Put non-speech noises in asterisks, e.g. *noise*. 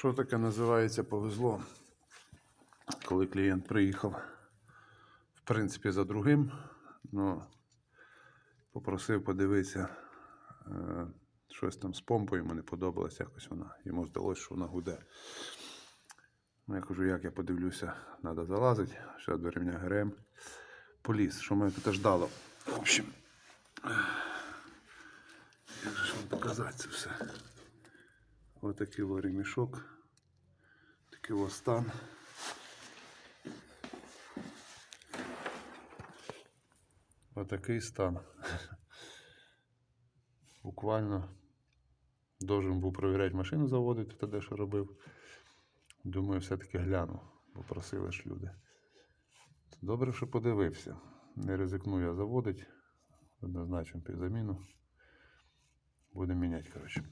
Що таке називається повезло? Коли клієнт приїхав, в принципі, за другим, ну, попросив подивитися е, щось там з помпою, йому не подобалось якось вона. Йому здалося, що вона гуде. Ну, я кажу, як я подивлюся, треба залазити. Ще до рівня ГРМ. Поліз, що мене тут ждало. В общем, як же ж вам показати це все? Ось такий ремішок. Такий ось стан. Отакий стан. *laughs* Буквально должен був перевіряти машину заводити, тоді що робив. Думаю, все-таки гляну, бо просили ж люди. Добре, що подивився. Не ризикну я заводити. Однозначно під заміну. Будемо міняти, коротше.